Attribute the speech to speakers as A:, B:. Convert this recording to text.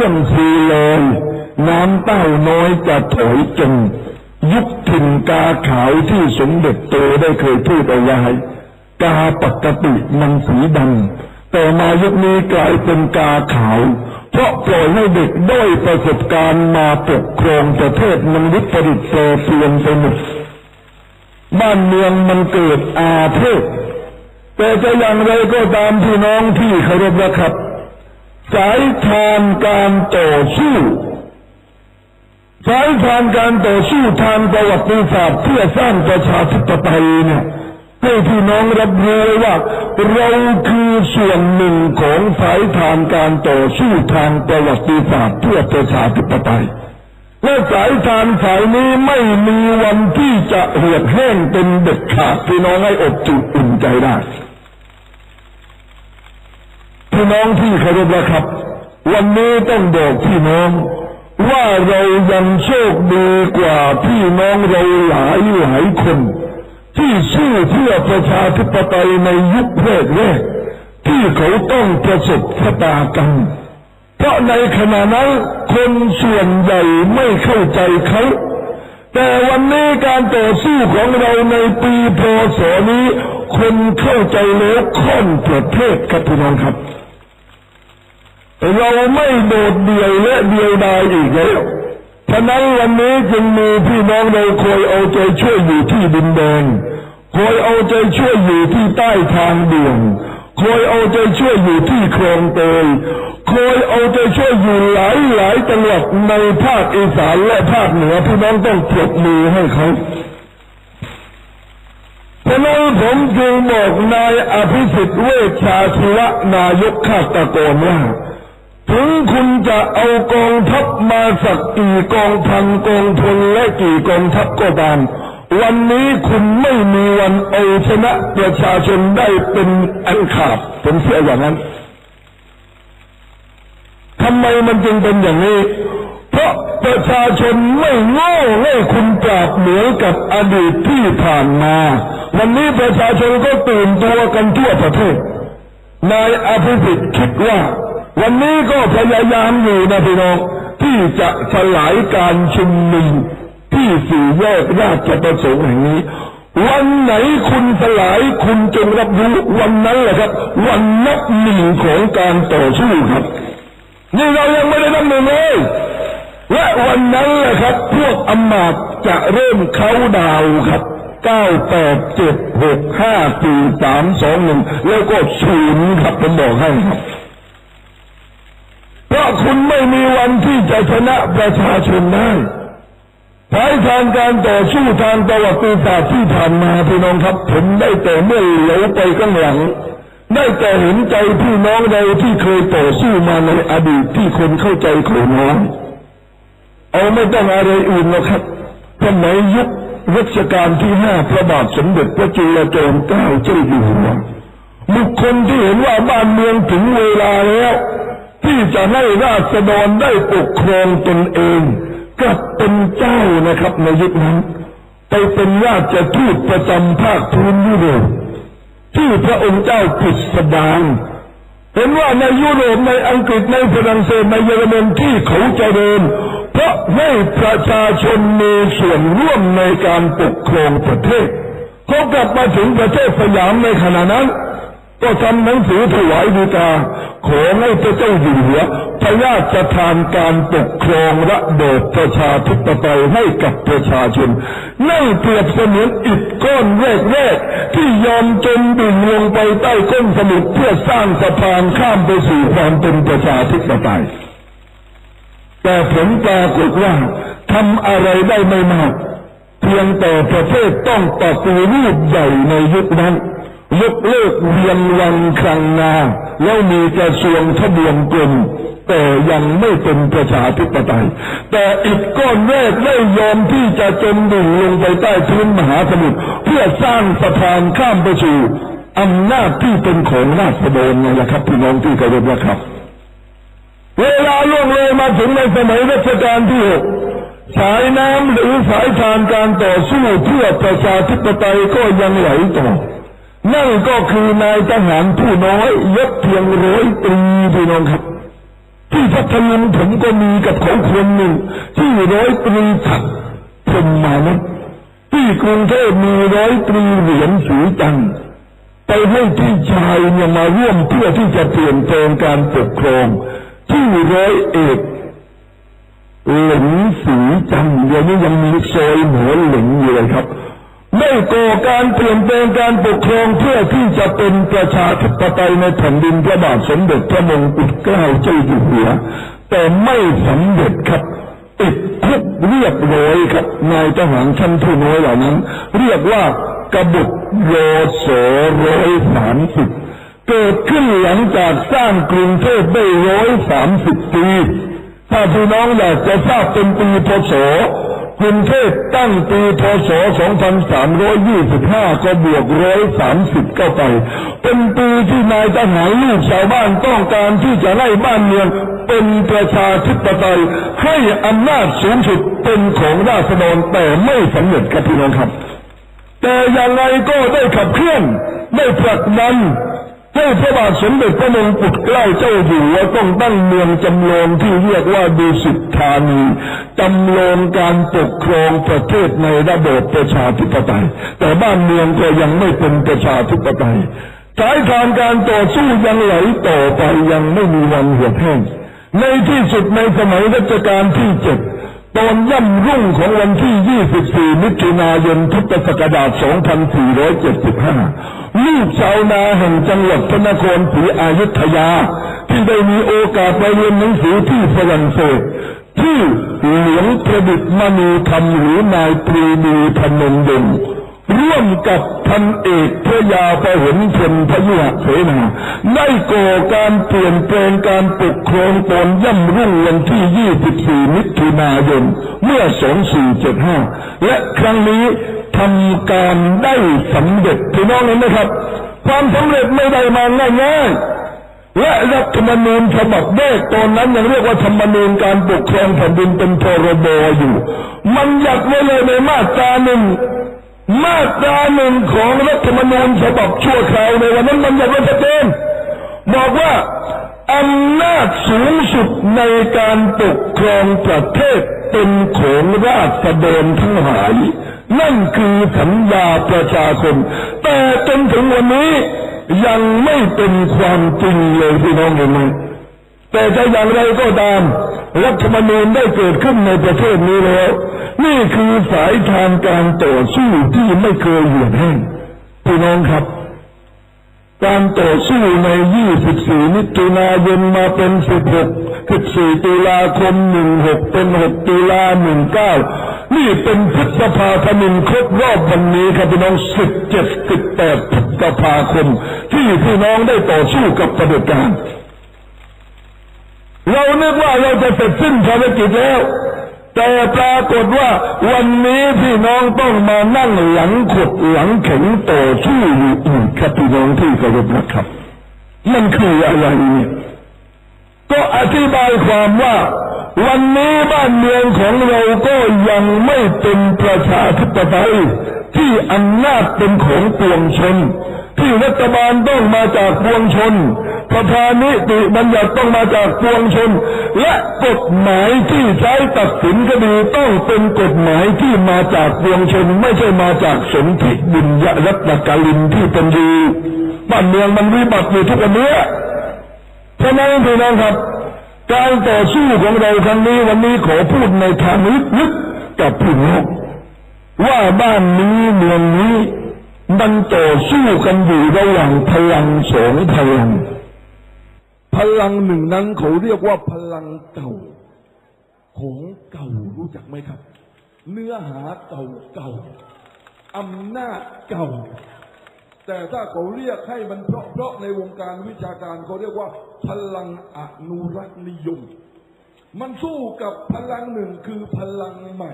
A: ฟื่องฟูลย น้ำเต้าน้อยจะถอยจงยุคถิ่นกาขาวที่สมเด็จโตได้เคยพูดเอาไว้กาปกติมันสีดำแต่มายุคนี้กลายเป็นกาขาว เพราะปล่อยให้เด็กด้อยประสบการณ์มาปกครองประเทศมันวิปริตแปรเปลี่ยนไปหมดบ้านเมืองมันเกิดอาเพศแต่จะอย่างไรก็ตามพี่น้องที่เคารพนะครับ สายทานการต่อสู้สายทานการต่อสู้ทางประวัติศาสตร์เพื่อสร้างประชาธิปไตยเนี่ยให้พี่น้องรับรู้ว่า เราคือส่วนหนึ่งของสายทานการต่อสู้ทางประวัติศาสตร์เพื่อประชาธิปไตยและสายทานสายนี้ไม่มีวันที่จะเหือดแห้งเป็นเด็ดขาดพี่น้องให้อบจุอุ่นใจได้ พี่น้องที่เคารพนะครับ วันนี้ต้องบอกพี่น้อง ว่าเรายังโชคดีกว่าพี่น้องเราหลายหลายคน ที่สู้เพื่อประชาธิปไตยในยุคแรกแรกที่เขาต้องประสบชะตากรรมเพราะในขณะนั้นคนส่วนใหญ่ไม่เข้าใจเขาแต่วันนี้การต่อสู้ของเราในปีพศนี้ คนเข้าใจแล้วค่อนประเทศครับพี่น้องครับ เราไม่โดดเดี่ยวและเดียวดายอีกแล้วฉะนั้นวันนี้จึงมีพี่น้องเราคอยเอาใจช่วยอยู่ที่ดินแดงคอยเอาใจช่วยอยู่ที่ใต้ทางเด่วนคอยเอาใจช่วยอยู่ที่คลองเตยคอยเอาใจช่วยอยู่หลายหลายจังหวัดในภาคอีสานและภาคเหนือพี่น้องต้องปรบมือให้เขา ฉะนั้นผมจึงบอกนายอภิสิทธิ์เวชชาชีวะนายกข้าตะโกนว่าถึงคุณจะเอากองทัพมาสักกี่กองพันกองพลและกี่กองทัพก็ตามวันนี้คุณไม่มีวันเอาชนะประชาชนได้เป็นอันขาดผมเชื่อย่างนั้นทำไมมันจึงเป็นอย่างนี้ ราะประชาชนไม่โง่ให้คุณปราบเหมือนกับอดีตที่ผ่านมา วันนี้ประชาชนก็ตื่นตัวกันทั่วประเทศ นายอภิสิทธิ์คิดว่า วันนี้ก็พยายามอยู่นะพี่น้องที่จะสลายการชุมนุมที่สี่แยกราชประสงค์แห่งนี้ วันไหนคุณสลายคุณจงรับรู้วันนั้นแหละครับ วันนับหนึ่งของการต่อสู้ครับ นี่เรายังไม่ได้นับหนึ่งเลย และวันนั้นแหละครับ พวกอมาตจะเริ่มเขาดาวครับเก้าแปดเจ็ดหกห้าสี่สามสองหนึ่งแล้วก็ศูนย์ครับผมบอกให้ครับ เพราะคุณไม่มีวันที่จะชนะประชาชนได้ภายทางการต่อสู้ทางประวัติศาสตร์ที่ผ่านมาพี่น้องครับ ผมได้แต่เมื่อเหลวไปข้างหลัง ได้แต่เห็นใจพี่น้องเราที่เคยต่อสู้มาในอดีตที่คนเข้าใจเขาน้อย เอาไม่ต้องอะไรอื่นหรอกครับสมัยยุครัชกาลที่ห้าพระบาทสมเด็จพระจุลจอมเกล้าเจ้าอยู่หัวบุคคลที่เห็นว่าบ้านเมืองถึงเวลาแล้ว ที่จะให้ราษฎรได้ปกครองตนเองกลับเป็นเจ้านะครับในยุคนั้นไปเป็นราชทูตประจำภาคพื้นยุโรปที่พระองค์เจ้าปิดสดางเห็นว่าในยุโรปในอังกฤษในฝรั่งเศสในเยอรมันที่เขาเจริญ พราะให้ประชาชนมีส่วนร่วมในการปกครองประเทศเขากลับมาถึงประเทศสยามในขณะนั้น ก็ทำหนังสือถวายดีกา ขอให้พระเจ้าอยู่หัวพระราชทานการปกครองระเบิดประชาธิปไตยให้กับประชาชนนั่นเปรียบเสมือนอิฐก้อนแรกๆที่ยอมจมดิ่งลงไปใต้ก้นสมุทรเพื่อสร้างสะพานข้ามไปสู่ความเป็นประชาธิปไตย แต่ผลปรากฏว่าทำอะไรได้ไม่มากเพียงแต่ประเทศต้องปฏิรูปใหญ่ในยุคนั้นยกเลิกเวียงวังครังนาแล้วมีกระทรวงทะเบียนกรมแต่ยังไม่เป็นประชาธิปไตย แต่อีกก้อนแรกได้ยอมที่จะจมดิ่งลงไปใต้พื้นมหาสมุทรเพื่อสร้างสะพานข้ามไปสู่อำนาจที่เป็นของราษฎรนี่แหละครับพี่น้องที่เคารพนะครับ เวลาล่วงเลยมาถึงในสมัยรัชกาลที่หกสายน้ำหรือสายทานการต่อสู้เพื่อประชาธิปไตยก็ยังไหลต่อ นั่นก็คือนายทหารผู้น้อยยศเพียงร้อยตรีพี่น้องครับ ที่พัทลุงผมก็มีกับเขาคนหนึ่ง ที่ร้อยตรีถักพรหมานุษย์ที่กรุงเทพมีร้อยตรีเหรียญสีจันทร์ไปให้ที่ชายเนี่ยมาร่วมเพื่อที่จะเปลี่ยนแปลงการปกครอง ที่ร้อยเอกหลงสีจันเดี๋ยวนี้ยังมีซอยหัวหลงอยู่เลยครับได้ก่อการเปลี่ยนแปลงการปกครองเพื่อที่จะเป็นประชาธิปไตยในแผ่นดินพระบาทสมเด็จพระมงกุฎเกล้าเจ้าอยู่หัว แต่ไม่สำเร็จครับติดคุกเรียบร้อยครับนายทหารชั้นผู้น้อยเหล่านั้น เรียกว่ากบฏรอสร้อยสามสิบ เกิดขึ้นหลังจากสร้างกรุงเทพได้ร้อยสามสิบปี ถ้าพี่น้องอยากจะทราบเป็นปีพศกรุงเทพตั้งปีพศ 2325 ก็บวก 130 เข้าไป เป็นปีที่นายทหารลูกชาวบ้านต้องการที่จะให้บ้านเมืองเป็นประชาธิปไตย ให้อำนาจสูงสุดเป็นของราษฎรแต่ไม่สำเร็จครับพี่น้องครับ แต่อย่างไรก็ได้ขับเคลื่อนได้ผลักดัน ให้พระบาทสมเด็จพระมงกุฎเกล้าเจ้าอยู่หัวต้องตั้งเมืองจำลองที่เรียกว่าดุสิตธานีจำลองการปกครองประเทศในระบบประชาธิปไตย แต่บ้านเมืองก็ยังไม่เป็นประชาธิปไตยสายทางการต่อสู้ยังไหลต่อไปยังไม่มีวันเหือดแห้งในที่สุดในสมัยรัชกาลที่เจ็ด ตอนย่ำรุ่งของวันที่ 24 มิถุนายนพุทธศักราช 2475 ลูกชาวนาแห่งจังหวัดพระนครศรีอยุธยา ที่ได้มีโอกาสไปเรียนหนังสือที่ฝรั่งเศสที่หลวงประดิษฐ์มณีธรรมหรือนายปรีดีพนมยงค์ ร่วมกับพันเอกพระยาประหนพลพยุหเสนาได้ก่อการเปลี่ยนแปลงการปกครองตอนย่ำรุ่งวันที่ 24 มิถุนายน เมื่อ 2475 และครั้งนี้ทำการได้สำเร็จพี่น้องเห็นไหมครับ ความสำเร็จไม่ได้มาง่ายๆและรัฐธรรมนูญฉบับแรกตอนนั้นยังเรียกว่าธรรมนูญการปกครองแผ่นดินเป็นพรบอยู่ มันหยัดไว้เลยในมาตราหนึ่ง มาตราหนึ่งของรัฐธรรมนูญฉบับชั่วคราวในวันนั้นมันยังไม่ชัดเจนบอกว่าอำนาจสูงสุดในการปกครองประเทศเป็นของราษฎรทั้งหลาย นั่นคือสัญญาประชาคม แต่จนถึงวันนี้ยังไม่เป็นความจริงเลยพี่น้องเห็นไหมแต่จะอย่างไรก็ตาม รัฐธรรมนูญได้เกิดขึ้นในประเทศนี้แล้ว นี่คือสายทางการต่อสู้ที่ไม่เคยเหือดแห้งพี่น้องครับ การต่อสู้ใน 24 มิถุนายนมาเป็น 16 14 ตุลาคม 16 เป็น 6 ตุลา 19 นี่เป็นพฤษภาคมครบรอบวันนี้ครับพี่น้อง 17 18พฤษภาคม ที่พี่น้องได้ต่อสู้กับประเด็จการ เรานึกว่าเราจะเสร็จสิ้นภารกิจแล้ว แต่ปรากฏว่าวันนี้พี่น้องต้องมานั่งหลังขดหลังแข็งต่อสู้อยู่อีกครับพี่น้องที่เคารพนะครับ มันคืออะไรเนี่ยก็อธิบายความว่า วันนี้บ้านเมืองของเราก็ยังไม่เป็นประชาธิปไตยที่อำนาจเป็นของปวงชน ที่รัฐบาลต้องมาจากปวงชน ประธานิติบัญญัติต้องมาจากปวงชน และกฎหมายที่ใช้ตัดสินคดีต้องเป็นกฎหมายที่มาจากปวงชน ไม่ใช่มาจากสนธิบุญยรัตนกาลินที่เป็นดีบ้านเมืองมันวิบัติอยู่ทุกวันนี้เพราะนั้นพี่น้องครับ การต่อสู้ของเราครั้งนี้วันนี้ขอพูดในทางลึกๆกับพี่น้องว่าบ้านนี้เมืองนี้มันต่อสู้กันอยู่ระหว่างพลังสองพลัง พลังหนึ่งนั้นเขาเรียกว่าพลังเก่า ของเก่ารู้จักไหมครับ เนื้อหาเก่าเก่าอำนาจเก่า แต่ถ้าเขาเรียกให้มันเพราะเพราะในวงการวิชาการเขาเรียกว่า พลังอนุรักษ์นิยม มันสู้กับพลังหนึ่งคือพลังใหม่